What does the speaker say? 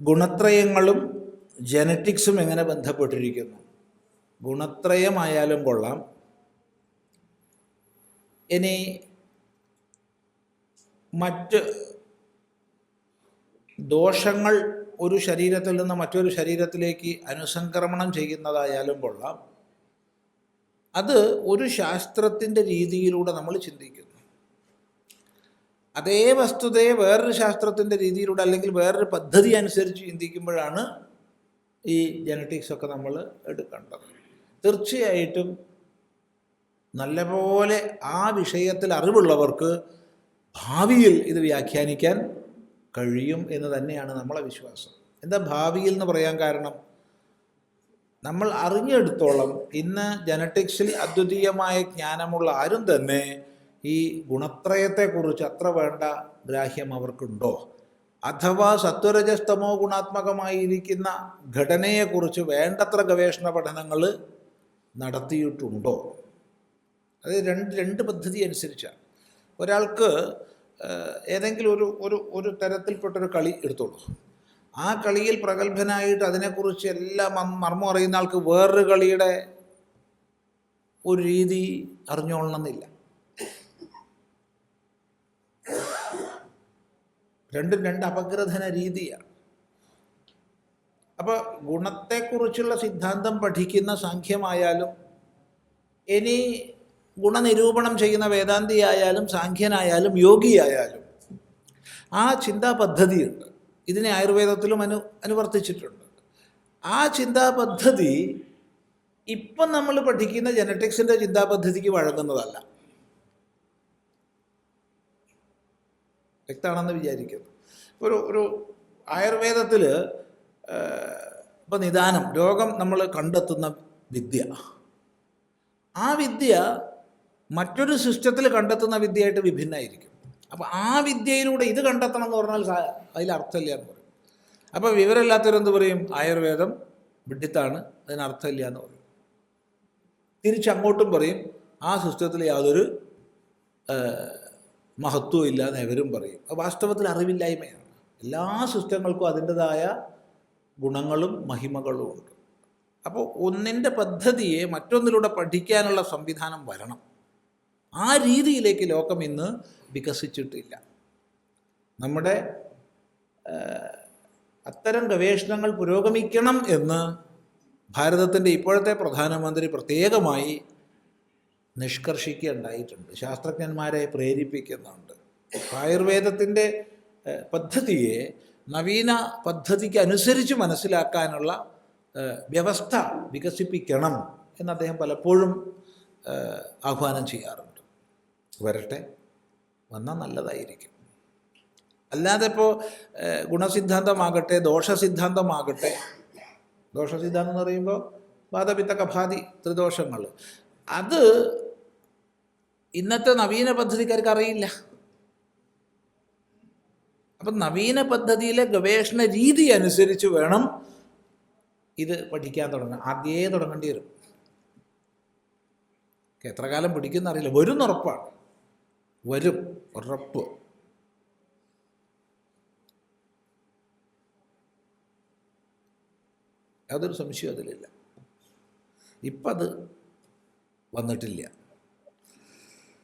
ഗുണത്രയങ്ങളും ജനറ്റിക്സും എങ്ങനെ ബന്ധപ്പെട്ടിരിക്കുന്നു? ഗുണത്രയമായാലും കൊള്ളാം. ഇനി മറ്റ് ദോഷങ്ങൾ ഒരു ശരീരത്തിൽ നിന്ന് മറ്റൊരു ശരീരത്തിലേക്ക് അനുസംക്രമണം ചെയ്യുന്നതായാലും കൊള്ളാം. അത് ഒരു ശാസ്ത്രത്തിന്റെ രീതിയിലൂടെ നമ്മൾ ചിന്തിക്കുന്നു. അതേ വസ്തുതയെ വേറൊരു ശാസ്ത്രത്തിന്റെ രീതിയിലൂടെ അല്ലെങ്കിൽ വേറൊരു പദ്ധതി അനുസരിച്ച് ചിന്തിക്കുമ്പോഴാണ് ഈ ജനറ്റിക്സ് ഒക്കെ നമ്മൾ എടുക്കേണ്ടത്. തീർച്ചയായിട്ടും നല്ലപോലെ ആ വിഷയത്തിൽ അറിവുള്ളവർക്ക് ഭാവിയിൽ ഇത് വ്യാഖ്യാനിക്കാൻ കഴിയും എന്ന് തന്നെയാണ് നമ്മളെ വിശ്വാസം. എന്താ ഭാവിയിൽ എന്ന് പറയാൻ കാരണം? നമ്മൾ അറിഞ്ഞെടുത്തോളം ഇന്ന് ജനറ്റിക്സിൽ അദ്വിതീയമായ ജ്ഞാനമുള്ള ആരും തന്നെ ഈ ഗുണത്രയത്തെക്കുറിച്ച് അത്ര വേണ്ട ഗ്രാഹ്യം അവർക്കുണ്ടോ? അഥവാ സത്വരജസ്തമോ ഗുണാത്മകമായിരിക്കുന്ന ഘടനയെക്കുറിച്ച് വേണ്ടത്ര ഗവേഷണ പഠനങ്ങൾ നടത്തിയിട്ടുണ്ടോ? അത് രണ്ട് രണ്ട് പദ്ധതി അനുസരിച്ചാണ്. ഒരാൾക്ക് ഏതെങ്കിലും ഒരു ഒരു ഒരു തരത്തിൽപ്പെട്ടൊരു കളി എടുത്തോളൂ. ആ കളിയിൽ പ്രഗത്ഭനായിട്ട് അതിനെക്കുറിച്ച് എല്ലാം മർമ്മം അറിയുന്ന ആൾക്ക് വേറൊരു കളിയുടെ ഒരു രീതി അറിഞ്ഞോളണമെന്നില്ല. രണ്ടും രണ്ട് അപഗ്രഥന രീതിയാണ്. അപ്പോൾ ഗുണത്തെക്കുറിച്ചുള്ള സിദ്ധാന്തം പഠിക്കുന്ന സാഖ്യമായാലും ഇനി ഗുണനിരൂപണം ചെയ്യുന്ന വേദാന്തിയായാലും സാഖ്യനായാലും യോഗിയായാലും ആ ചിന്താ പദ്ധതിയുണ്ട് ഇതിനെ ആയുർവേദത്തിലും അനു അനുവർത്തിച്ചിട്ടുണ്ട്. ആ ചിന്താ പദ്ധതി ഇപ്പം നമ്മൾ പഠിക്കുന്ന ജനറ്റിക്സിന്റെ ചിന്താ പദ്ധതിക്ക് വഴങ്ങുന്നതല്ല. വ്യക്തമാണെന്ന് വിചാരിക്കുന്നു ഒരു ഒരു ആയുർവേദത്തിൽ ഇപ്പോൾ നിദാനം രോഗം നമ്മൾ കണ്ടെത്തുന്ന വിദ്യ. ആ വിദ്യ മറ്റൊരു സിസ്റ്റത്തിൽ കണ്ടെത്തുന്ന വിദ്യയായിട്ട് വിഭിന്നമായിരിക്കും അപ്പോൾ ആ വിദ്യയിലൂടെ ഇത് കണ്ടെത്തണം എന്ന് പറഞ്ഞാൽ അതിൽ അർത്ഥമില്ല എന്ന് പറയും. അപ്പോൾ വിവരമില്ലാത്തവരെന്ത് പറയും? ആയുർവേദം വിഡിത്താണ് അതിന് അർത്ഥമില്ല എന്ന് പറയും. തിരിച്ചങ്ങോട്ടും പറയും ആ സിസ്റ്റത്തിൽ യാതൊരു മഹത്വവും ഇല്ല എന്ന് എവരും പറയും. അത് വാസ്തവത്തിൽ അറിവില്ലായ്മയാണ്. എല്ലാ സിസ്റ്റങ്ങൾക്കും അതിന്റെതായ ഗുണങ്ങളും മഹിമകളും ഉണ്ട്. അപ്പോൾ ഒന്നിന്റെ പദ്ധതിയെ മറ്റൊന്നിലൂടെ പഠിക്കാനുള്ള സംവിധാനം വരണം. ആ രീതിയിലേക്ക് ലോകം ഇന്ന് വികസിച്ചിട്ടില്ല. നമ്മുടെ അത്തരം ഗവേഷണങ്ങൾ പുരോഗമിക്കണം എന്ന് ഭാരതത്തിന്റെ ഇപ്പോഴത്തെ പ്രധാനമന്ത്രി പ്രത്യേകമായി നിഷ്കർഷിക്കുകയുണ്ടായിട്ടുണ്ട് ശാസ്ത്രജ്ഞന്മാരെ പ്രേരിപ്പിക്കുന്നുണ്ട്. ആയുർവേദത്തിന്റെ പദ്ധതിയെ നവീന പദ്ധതിക്ക് അനുസരിച്ച് മനസ്സിലാക്കാനുള്ള വ്യവസ്ഥ വികസിപ്പിക്കണം എന്ന് അദ്ദേഹം പലപ്പോഴും ആഹ്വാനം ചെയ്യാറുണ്ട്. വരട്ടെ വന്നാൽ നല്ലതായിരിക്കും. അല്ലാതെ ഇപ്പോൾ ഗുണസിദ്ധാന്തമാകട്ടെ ദോഷസിദ്ധാന്തമാകട്ടെ ദോഷസിദ്ധാന്തം എന്ന് പറയുമ്പോൾ ബാധപിത്ത കഫാദി ത്രിദോഷങ്ങൾ അത് ഇന്നത്തെ നവീന പദ്ധതിക്കാർക്ക് അറിയില്ല. അപ്പം നവീന പദ്ധതിയിലെ ഗവേഷണ രീതി അനുസരിച്ച് വേണം ഇത് പഠിക്കാൻ തുടങ്ങാൻ. ആദ്യേ തുടങ്ങേണ്ടി വരും. എത്ര കാലം പിടിക്കുന്ന അറിയില്ല. വരും ഉറപ്പാണ്. വരും ഉറപ്പ്. യാതൊരു സംശയവും അതിലില്ല. ഇപ്പം അത് വന്നിട്ടില്ല.